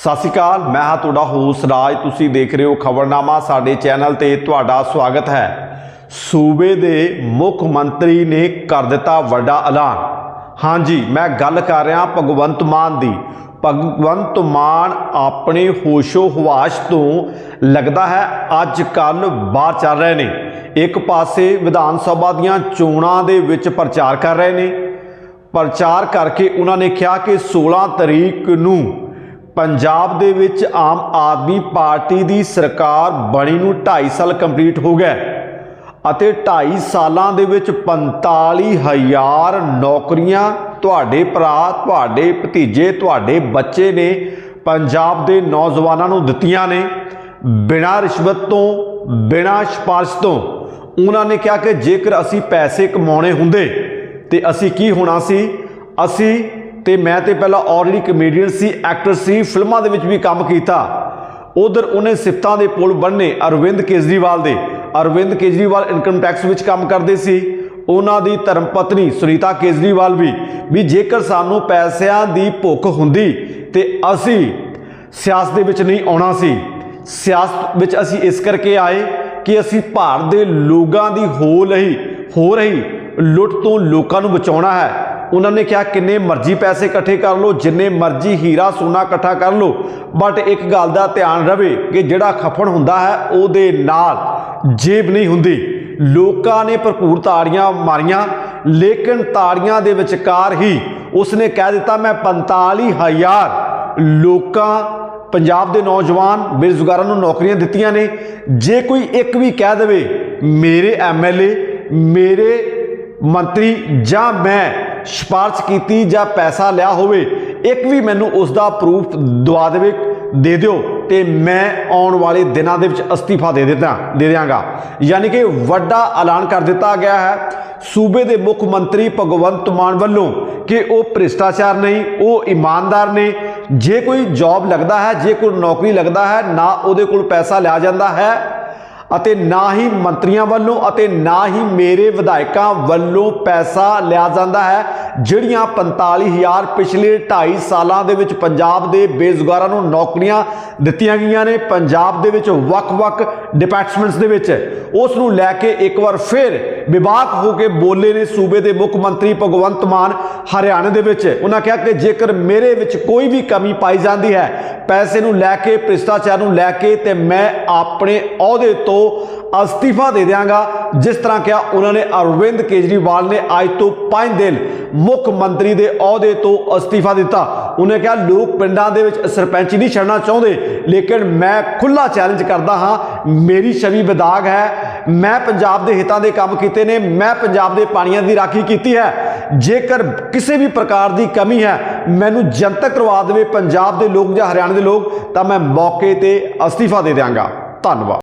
ਸਤਿ ਸ਼੍ਰੀ ਅਕਾਲ, ਮੈਂ ਹਾਂ ਤੁਹਾਡਾ ਹੋਸ ਰਾਜ। ਤੁਸੀਂ ਦੇਖ ਰਹੇ ਹੋ ਖਬਰਨਾਮਾ, ਸਾਡੇ ਚੈਨਲ ਤੇ ਤੁਹਾਡਾ ਸਵਾਗਤ ਹੈ। ਸੂਬੇ ਦੇ ਮੁੱਖ ਮੰਤਰੀ ਨੇ ਕਰ ਦਿੱਤਾ ਵੱਡਾ ਐਲਾਨ। ਹਾਂਜੀ, ਮੈਂ ਗੱਲ ਕਰ ਰਿਹਾ ਭਗਵੰਤ ਮਾਨ ਦੀ। ਭਗਵੰਤ ਮਾਨ ਆਪਣੇ ਹੋਸ਼ੋ ਹਵਾਸ਼ ਤੋਂ ਲੱਗਦਾ ਹੈ, ਅੱਜ ਕੱਲ ਬਾਹਰ ਚੱਲ ਰਹੇ ਨੇ। ਇੱਕ ਪਾਸੇ ਵਿਧਾਨ ਸਭਾ ਦੀਆਂ ਚੋਣਾਂ ਦੇ ਵਿੱਚ ਪ੍ਰਚਾਰ ਕਰ ਰਹੇ ਨੇ। ਪ੍ਰਚਾਰ ਕਰਕੇ ਉਹਨਾਂ ਨੇ ਕਿਹਾ ਕਿ 16 ਤਰੀਕ ਨੂੰ ਪੰਜਾਬ ਦੇ ਵਿੱਚ ਆਮ ਆਦਮੀ ਪਾਰਟੀ ਦੀ ਸਰਕਾਰ ਬਣੀ ਨੂੰ 2.5 ਸਾਲ ਕੰਪਲੀਟ ਹੋ ਗਏ ਅਤੇ 2.5 ਸਾਲਾਂ ਦੇ ਵਿੱਚ 45000 ਨੌਕਰੀਆਂ ਤੁਹਾਡੇ ਭਰਾ, ਤੁਹਾਡੇ ਭਤੀਜੇ, ਤੁਹਾਡੇ ਬੱਚੇ ਨੇ ਪੰਜਾਬ ਦੇ ਨੌਜਵਾਨਾਂ ਨੂੰ ਦਿੱਤੀਆਂ ਨੇ। ਬਿਨਾਂ ਰਿਸ਼ਵਤ ਤੋਂ, ਬਿਨਾਂ ਸਿਫਾਰਿਸ਼ ਤੋਂ ਉਹਨਾਂ ਨੇ ਕਿਹਾ ਕਿ ਜੇਕਰ ਅਸੀਂ ਪੈਸੇ ਕਮਾਉਣੇ ਹੁੰਦੇ ਤੇ ਅਸੀਂ ਕੀ ਹੋਣਾ ਸੀ? ਅਸੀਂ ਤੇ ਮੈਂ ਤੇ ਪਹਿਲਾਂ ਆਲਰੇਡੀ ਕਮੇਡੀਅਨ ਸੀ ਐਕਟਰ ਸੀ, ਫਿਲਮਾਂ ਦੇ ਵਿੱਚ ਵੀ ਕੰਮ ਕੀਤਾ। ਉਧਰ ਉਹਨੇ ਸਿਫਤਾਂ ਦੇ ਪੁਲ ਬੰਨੇ ਅਰਵਿੰਦ ਕੇਜਰੀਵਾਲ ਦੇ। ਅਰਵਿੰਦ ਕੇਜਰੀਵਾਲ ਇਨਕਮ ਟੈਕਸ ਵਿੱਚ ਕੰਮ ਕਰਦੇ ਸੀ। ਉਹਨਾਂ ਦੀ ਧਰਮ ਪਤਨੀ ਸੁਨੀਤਾ ਕੇਜਰੀਵਾਲ ਵੀ ਵੀ ਜੇਕਰ ਸਾਨੂੰ ਪੈਸਿਆਂ ਦੀ ਭੁੱਖ ਹੁੰਦੀ ਤੇ ਅਸੀਂ ਸਿਆਸਤ ਦੇ ਵਿੱਚ ਨਹੀਂ ਆਉਣਾ ਸੀ। ਸਿਆਸਤ ਵਿੱਚ ਅਸੀਂ ਇਸ ਕਰਕੇ ਆਏ ਕਿ ਅਸੀਂ ਭਾਰਤ ਦੇ ਲੋਕਾਂ ਦੀ ਹੋ ਲਈ ਹੋ ਰਹੀ ਲੁੱਟ ਤੋਂ ਲੋਕਾਂ ਨੂੰ ਬਚਾਉਣਾ ਹੈ। ਉਹਨਾਂ ਨੇ ਕਿਹਾ, ਕਿੰਨੇ ਮਰਜ਼ੀ ਪੈਸੇ ਇਕੱਠੇ ਕਰ ਲਓ, ਜਿੰਨੇ ਮਰਜ਼ੀ ਹੀਰਾ ਸੋਨਾ ਇਕੱਠਾ ਕਰ ਲਓ ਬਟ ਇੱਕ ਗੱਲ ਦਾ ਧਿਆਨ ਰਵੇ ਕਿ ਜਿਹੜਾ ਖਫਣ ਹੁੰਦਾ ਹੈ, ਉਹਦੇ ਨਾਲ ਜੇਬ ਨਹੀਂ ਹੁੰਦੀ। ਲੋਕਾਂ ਨੇ ਭਰਪੂਰ ਤਾੜੀਆਂ ਮਾਰੀਆਂ, ਲੇਕਿਨ ਤਾੜੀਆਂ ਦੇ ਵਿਚਕਾਰ ਹੀ ਉਸਨੇ ਕਹਿ ਦਿੱਤਾ, ਮੈਂ 45000 ਲੋਕਾਂ, ਪੰਜਾਬ ਦੇ ਨੌਜਵਾਨ ਬੇਰੁਜ਼ਗਾਰਾਂ ਨੂੰ ਨੌਕਰੀਆਂ ਦਿੱਤੀਆਂ ਨੇ। ਜੇ ਕੋਈ ਇੱਕ ਵੀ ਕਹਿ ਦੇਵੇ, ਮੇਰੇ ਐਮਐਲਏ ਮੇਰੇ ਮੰਤਰੀ ਜਾਂ ਮੈਂ ਸਿਫਾਰਿਸ਼ ਕੀਤੀ ਜਾਂ ਪੈਸਾ ਲਿਆ ਹੋਵੇ, ਇੱਕ ਵੀ ਮੈਨੂੰ ਉਸ ਦਾ ਪ੍ਰੂਫ ਦਵਾ ਦੇਵੇ, ਦੇ ਦਿਓ ਤੇ ਮੈਂ ਆਉਣ ਵਾਲੇ ਦਿਨਾਂ ਦੇ ਵਿੱਚ ਅਸਤੀਫਾ ਦੇ ਦਿੱਤਾ, ਦੇ ਦਿਆਂਗਾ। ਯਾਨੀ ਕਿ ਵੱਡਾ ਐਲਾਨ ਕਰ ਦਿੱਤਾ ਗਿਆ ਹੈ। ਸੂਬੇ ਦੇ ਮੁੱਖ ਮੰਤਰੀ ਭਗਵੰਤ ਮਾਨ ਵੱਲੋਂ ਕਿ ਉਹ ਭ੍ਰਿਸ਼ਟਾਚਾਰ ਨਹੀਂ, ਉਹ ਇਮਾਨਦਾਰ ਨੇ। ਜੇ ਕੋਈ ਜੌਬ ਲੱਗਦਾ ਹੈ, ਜੇ ਕੋਈ ਨੌਕਰੀ ਲੱਗਦਾ ਹੈ, ਨਾ ਉਹਦੇ ਕੋਲ ਪੈਸਾ ਲਿਆ ਜਾਂਦਾ ਹੈ। ਅਤੇ ਨਾ ਹੀ ਮੰਤਰੀਆਂ ਵੱਲੋਂ ਅਤੇ ਨਾ ਹੀ ਮੇਰੇ ਵਿਧਾਇਕਾਂ ਵੱਲੋਂ ਪੈਸਾ ਲਿਆ ਜਾਂਦਾ ਹੈ, ਜਿਹੜੀਆਂ 45000 ਪਿਛਲੇ 2.5 ਸਾਲਾਂ ਦੇ ਵਿੱਚ ਪੰਜਾਬ ਦੇ ਬੇਰੁਜ਼ਗਾਰਾਂ ਨੂੰ ਨੌਕਰੀਆਂ ਦਿੱਤੀਆਂ ਗਈਆਂ ਨੇ। ਪੰਜਾਬ ਦੇ ਵਿੱਚ ਵੱਖ-ਵੱਖ ਡਿਪਾਰਟਮੈਂਟਸ ਦੇ ਵਿੱਚ। ਉਸ ਨੂੰ ਲੈ ਕੇ ਇੱਕ ਵਾਰ ਫਿਰ ਵਿਵਾਕ ਹੋ ਕੇ ਬੋਲੇ ਨੇ ਸੂਬੇ ਦੇ ਮੁੱਖ ਮੰਤਰੀ ਭਗਵੰਤ ਮਾਨ ਹਰਿਆਣਾ ਦੇ ਵਿੱਚ। ਉਹਨਾਂ ਕਿਹਾ ਕਿ ਜੇਕਰ ਮੇਰੇ ਵਿੱਚ ਕੋਈ ਵੀ ਕਮੀ ਪਾਈ ਜਾਂਦੀ ਹੈ, ਪੈਸੇ ਨੂੰ ਲੈ ਕੇ, ਭ੍ਰਿਸ਼ਟਾਚਾਰ ਨੂੰ ਲੈ ਕੇ, ਤੇ ਮੈਂ ਆਪਣੇ ਅਹੁਦੇ ਤੋਂ ਅਸਤੀਫਾ ਦੇ ਦਿਆਂਗਾ। ਜਿਸ ਤਰ੍ਹਾਂ ਕਿਹਾ, ਉਹਨਾਂ ਨੇ ਅਰਵਿੰਦ ਕੇਜਰੀਵਾਲ ਨੇ ਅੱਜ ਤੋਂ 5 ਦਿਨ ਮੁੱਖ ਮੰਤਰੀ ਦੇ ਅਹੁਦੇ ਤੋਂ ਅਸਤੀਫਾ ਦਿੱਤਾ। ਉਹਨੇ ਕਿਹਾ, ਲੋਕ ਪਿੰਡਾਂ ਦੇ ਵਿੱਚ ਸਰਪੰਚ ਨਹੀਂ ਛੱਡਣਾ ਚਾਹੁੰਦੇ, ਲੇਕਿਨ ਮੈਂ ਖੁੱਲਾ ਚੈਲੰਜ ਕਰਦਾ ਹਾਂ ਮੇਰੀ ਛਵੀ ਬਦਾਗ ਹੈ। ਮੈਂ ਪੰਜਾਬ ਦੇ ਹਿੱਤਾਂ ਦੇ ਕੰਮ ਕੀਤੇ ਨੇ। ਮੈਂ ਪੰਜਾਬ ਦੇ ਪਾਣੀਆਂ ਦੀ ਰਾਖੀ ਕੀਤੀ ਹੈ। ਜੇਕਰ ਕਿਸੇ ਵੀ ਪ੍ਰਕਾਰ ਦੀ ਕਮੀ ਹੈ, ਮੈਨੂੰ ਜਨਤਕ ਕਰਵਾ ਦੇਵੇ ਪੰਜਾਬ ਦੇ ਲੋਕ ਜਾਂ ਹਰਿਆਣਾ ਦੇ ਲੋਕ, ਤਾਂ ਮੈਂ ਮੌਕੇ ਤੇ ਅਸਤੀਫਾ ਦੇ ਦਿਆਂਗਾ। ਧੰਨਵਾਦ।